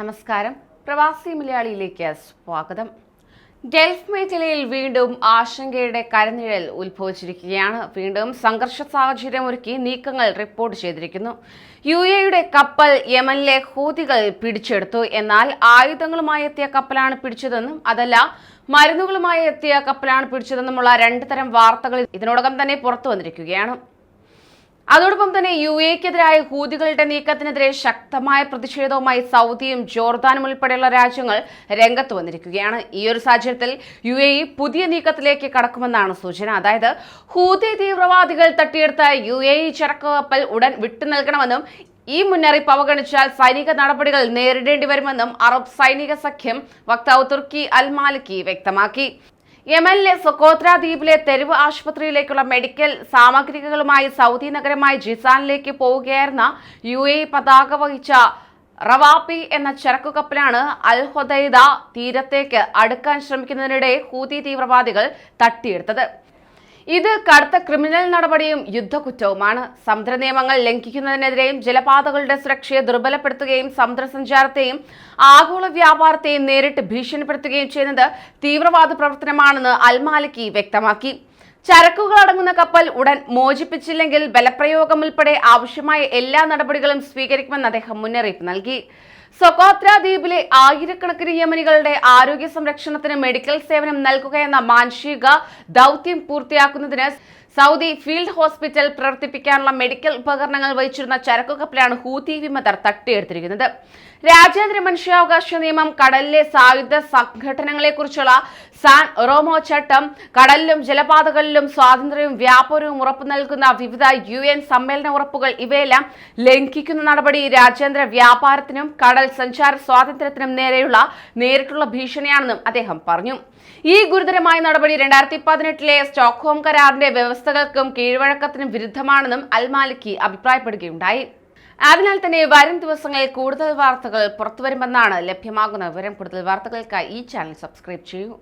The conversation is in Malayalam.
നമസ്കാരം. പ്രവാസി മലയാളിയിലേക്ക് സ്വാഗതം. ഗൾഫ് മേഖലയിൽ വീണ്ടും ആശങ്കയുടെ കരനിഴൽ ഉത്ഭവിച്ചിരിക്കുകയാണ്. വീണ്ടും സംഘർഷ സാഹചര്യം ഒരുക്കി നീക്കങ്ങൾ റിപ്പോർട്ട് ചെയ്തിരിക്കുന്നു. യു എയുടെ കപ്പൽ യമനിലെ ഹൂതികൾ പിടിച്ചെടുത്തു. എന്നാൽ ആയുധങ്ങളുമായി എത്തിയ കപ്പലാണ് പിടിച്ചതെന്നും അതല്ല മരുന്നുകളുമായി എത്തിയ കപ്പലാണ് പിടിച്ചതെന്നുമുള്ള രണ്ട് തരം വാർത്തകൾ ഇതിനോടകം തന്നെ പുറത്തു വന്നിരിക്കുകയാണ്. അതോടൊപ്പം തന്നെ യു എക്കെതിരായ ഹൂതികളുടെ നീക്കത്തിനെതിരെ ശക്തമായ പ്രതിഷേധവുമായി സൗദിയും ജോർദാനും ഉൾപ്പെടെയുള്ള രാജ്യങ്ങൾ രംഗത്ത് വന്നിരിക്കുകയാണ്. ഈ ഒരു സാഹചര്യത്തിൽ യു എ പുതിയ നീക്കത്തിലേക്ക് കടക്കുമെന്നാണ് സൂചന. അതായത് ഹൂതി തീവ്രവാദികൾ തട്ടിയെടുത്ത യു എ ചരക്ക് ഉടൻ വിട്ടു നൽകണമെന്നും ഈ മുന്നറിയിപ്പ് അവഗണിച്ചാൽ സൈനിക നടപടികൾ നേരിടേണ്ടി വരുമെന്നും അറബ് സൈനിക സഖ്യം വക്താവ് തുർക്കി അൽ മാലിക്കി വ്യക്തമാക്കി. യമനിലെ സൊക്കോത്ര ദ്വീപിലെ തെരുവ് ആശുപത്രിയിലേക്കുള്ള മെഡിക്കൽ സാമഗ്രികളുമായി സൗദി നഗരമായ ജിസാനിലേക്ക് പോവുകയായിരുന്ന യു എ പതാക വഹിച്ച റവാപ്പി എന്ന ചരക്കു കപ്പലാണ് അൽ ഹൊദൈദ തീരത്തേക്ക് അടുക്കാൻ ശ്രമിക്കുന്നതിനിടെ ഹൂതി തീവ്രവാദികൾ തട്ടിയെടുത്തത്. ഇത് കടുത്ത ക്രിമിനൽ നടപടിയും യുദ്ധകുറ്റവുമാണ് സമുദ്ര നിയമങ്ങൾ ലംഘിക്കുന്നതിനെതിരെയും ജലപാതകളുടെ സുരക്ഷയെ ദുർബലപ്പെടുത്തുകയും സമുദ്രസഞ്ചാരത്തെയും ആഗോള വ്യാപാരത്തെയും നേരിട്ട് ഭീഷണിപ്പെടുത്തുകയും ചെയ്യുന്നത് തീവ്രവാദ പ്രവർത്തനമാണെന്ന് അൽമാലിക്കി വ്യക്തമാക്കി. ചരക്കുകൾ അടങ്ങുന്ന കപ്പൽ ഉടൻ മോചിപ്പിച്ചില്ലെങ്കിൽ ബലപ്രയോഗം ഉൾപ്പെടെ ആവശ്യമായ എല്ലാ നടപടികളും സ്വീകരിക്കുമെന്ന് അദ്ദേഹം മുന്നറിയിപ്പ് നൽകി. സൊക്കോത്ര ദ്വീപിലെ ആയിരക്കണക്കിന് യമനികളുടെ ആരോഗ്യ സംരക്ഷണത്തിന് മെഡിക്കൽ സേവനം നൽകുകയെന്ന മാനുഷിക ദൗത്യം പൂർത്തിയാക്കുന്നതിന് സൗദി ഫീൽഡ് ഹോസ്പിറ്റൽ പ്രവർത്തിപ്പിക്കാനുള്ള മെഡിക്കൽ ഉപകരണങ്ങൾ വഹിച്ചിരുന്ന ചരക്കു കപ്പലാണ് ഹൂതി വിമതർ തട്ടിയെടുത്തിരിക്കുന്നത്. രാജ്യാന്തര മനുഷ്യാവകാശ നിയമം കടലിലെ സായുധ സംഘടനകളെക്കുറിച്ചുള്ള സാൻ റോമോ ചട്ടം കടലിലും ജലപാതകളിലും സ്വാതന്ത്ര്യവും വ്യാപാരവും ഉറപ്പു നൽകുന്ന വിവിധ യു എൻ സമ്മേളന ഉറപ്പുകൾ ഇവയെല്ലാം ലംഘിക്കുന്ന നടപടി രാജ്യാന്തര വ്യാപാരത്തിനും കടൽ സഞ്ചാര സ്വാതന്ത്ര്യത്തിനും നേരെയുള്ള നേരിട്ടുള്ള ഭീഷണിയാണെന്നും അദ്ദേഹം പറഞ്ഞു. ഈ ഗുരുതരമായ നടപടി രണ്ടായിരത്തി പതിനെട്ടിലെ സ്റ്റോക്ക്ഹോം കരാറിന്റെ വ്യവസ്ഥകൾക്കും കീഴ്വഴക്കത്തിനും വിരുദ്ധമാണെന്നും അൽമാലിക്കി അഭിപ്രായപ്പെടുകയുണ്ടായി. അതിനാൽ തന്നെ വരും ദിവസങ്ങളിൽ കൂടുതൽ വാർത്തകൾ പുറത്തുവരുമെന്നാണ് ലഭ്യമാകുന്ന വിവരം. കൂടുതൽ വാർത്തകൾക്കായി ഈ ചാനൽ സബ്സ്ക്രൈബ് ചെയ്യൂ.